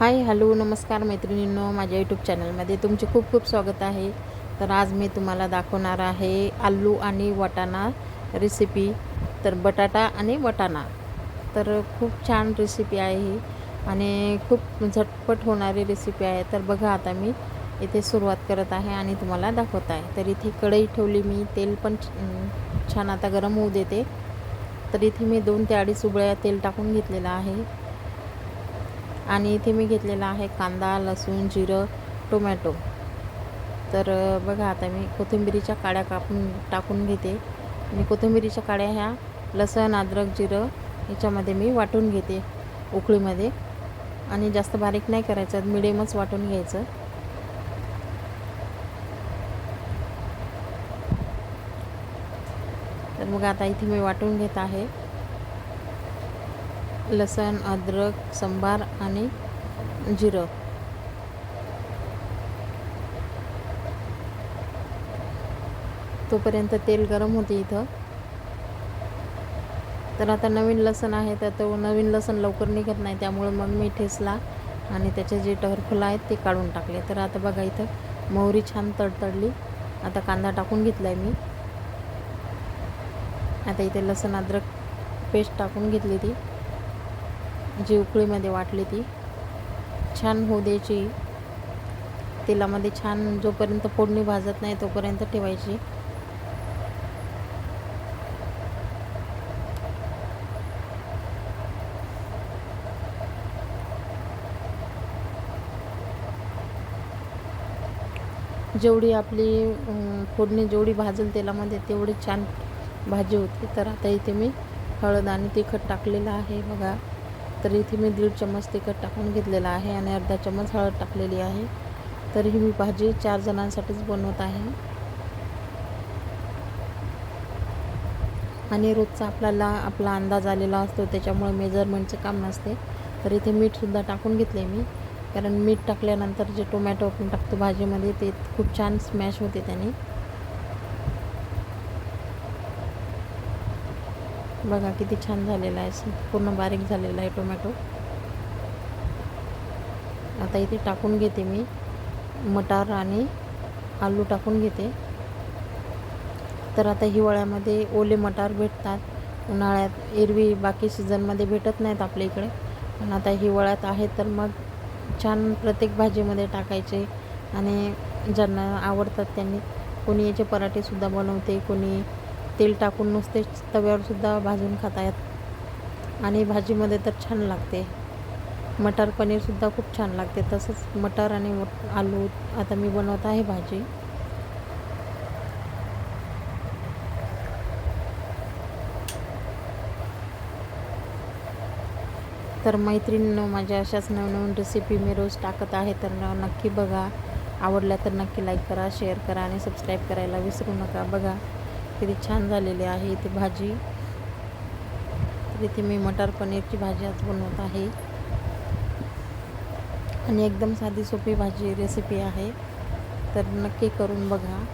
Hi hello नमस्कार मैत्रिणींनो माझ्या यूट्यूब चॅनलमध्ये तुमचे खूप खूप स्वागत आहे. तर आज मी तुम्हाला दाखवणार आहे आलू आणि वटाणा रेसिपी तर बटाटा आणि वटाणा. तर खूप छान रेसिपी आहे. ही आणि खूप झटपट होणारी रेसिपी आहे. तर बघा आता मी इथे सुरुवात करत आहे आणि तुम्हाला दाखवत आहे. तर इथे कढई ठेवली मी. तेल पण छ- छान आता गरम होऊ देते. तर इथे मी दोन ते अडीच उबळ्या तेल टाकून घेतलेलं आहे. आणि इथे मी घेतलेला आहे कांदा लसूण जिरं टोमॅटो. तर बघा आता मी कोथिंबिरीच्या काड्या कापून टाकून घेते. आणि कोथिंबिरीच्या काड्या ह्या लसण अद्रक जिरं ह्याच्यामध्ये मी वाटून घेते उकळीमध्ये. आणि जास्त बारीक नाही करायचं मिडियमच वाटून घ्यायचं. तर मग आता इथे मी वाटून घेत आहे. लसण अद्रक संबार आणि जिरं. तोपर्यंत तेल गरम होते इथं. तर आता नवीन लसण आहे तर तो नवीन लसण लवकर निघत नाही त्यामुळे मग मी ठेसला आणि त्याचे जे टरफुलं आहेत ते काढून टाकले. तर आता बघा इथं मोहरी छान तडतडली. आता कांदा टाकून घेतला आहे मी. आता इथे लसण अद्रक पेस्ट टाकून घेतली ती. जी उकळीमध्ये वाटली ती. छान होऊ द्यायची. तेलामध्ये छान जोपर्यंत फोडणी भाजत नाही तोपर्यंत ठेवायची. जेवढी आपली फोडणी जेवढी भाजेल तेलामध्ये तेवढी छान भाजी होती. तर आता इथे मी हळद आणि तिखट टाकलेलं आहे. बघा. तर इथे मी दीड चम्मच तिखट टाकून घेतलेलं आहे आणि अर्धा चम्मच हळद टाकलेली आहे. तर ही मी भाजी चार जणांसाठीच बनवत आहे. आणि रोजचा आपल्याला आपला अंदाज आलेला असतो त्याच्यामुळे मेजरमेंटचं काम नसते. तर इथे मीठसुद्धा टाकून घेतले मी. कारण मीठ टाकल्यानंतर जे टोमॅटो आपण टाकतो भाजीमध्ये ते खूप छान स्मॅश होते त्याने. बघा किती छान झालेला आहे. पूर्ण बारीक झालेला आहे टोमॅटो. आता इथे टाकून घेते मी. मटार आणि आलू टाकून घेते. तर आता हिवाळ्यामध्ये ओले मटार भेटतात. उन्हाळ्यात एरवी बाकी सीझनमध्ये भेटत नाहीत आपल्या इकडे. पण आता हिवाळ्यात आहे तर मग छान प्रत्येक भाजीमध्ये टाकायचे आणि ज्यांना आवडतात त्यांनी. कोणी याचे पराठेसुद्धा बनवते कोणी तेल टाकून नुसते तव्यावरसुद्धा भाजून खातायत. आणि भाजीमध्ये तर छान लागते. मटार पनीरसुद्धा खूप छान लागते. तसंच मटार आणि आलू आता मी बनवत आहे भाजी. तर मैत्रिणीनं माझ्या अशाच नवनवीन रेसिपी मी रोज टाकत आहे. तर नक्की बघा. आवडल्या तर नक्की लाईक करा शेअर करा आणि सबस्क्राईब करायला विसरू नका. बघा. किती छान झालेली आहे इथे भाजी. इथे मी मटार पनीरची भाजी आज बनवत आहे. आणि एकदम साधी सोपी भाजी रेसिपी आहे. तर नक्की करून बघा.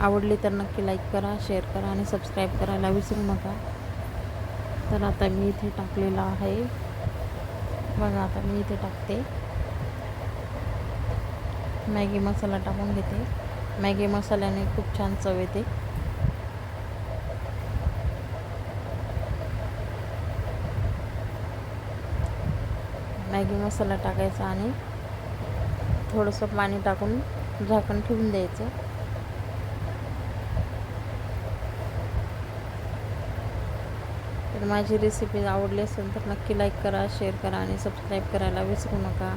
आवडली तर नक्की लाईक करा शेअर करा आणि सबस्क्राईब करायला विसरू नका. तर आता मी इथे टाकलेलं आहे. बघा आता मी इथे टाकते. मॅगी मसाला टाकून घेते. मॅगी मसाल्याने खूप छान चव येते. मॅगी मसाला टाकायचा आणि थोडंसं पाणी टाकून झाकण ठेवून द्यायचं. तर माझी रेसिपी आवडली असेल तर नक्की लाईक करा शेअर करा आणि सबस्क्राईब करायला विसरू नका.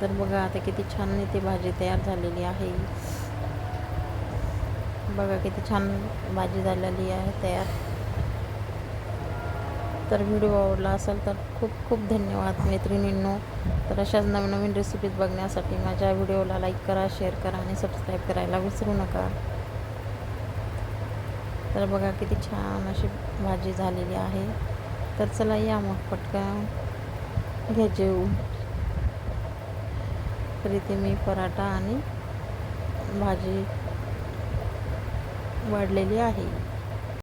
तर बघा आता किती छान इथे भाजी तयार झालेली आहे. बघा किती छान भाजी झालेली आहे तयार. तर व्हिडिओ आवडला असेल तर खूप खूप धन्यवाद मैत्रिणींनो. तर अशाच नवीन नवीन रेसिपीज बघण्यासाठी माझ्या व्हिडिओला लाईक करा शेअर करा आणि सबस्क्राईब करायला विसरू नका. तर बघा किती छान अशी भाजी झालेली आहे. तर चला या मग पटकन. घ्या जेऊ तर इथे मी पराठा आणि भाजी वाढलेली आहे.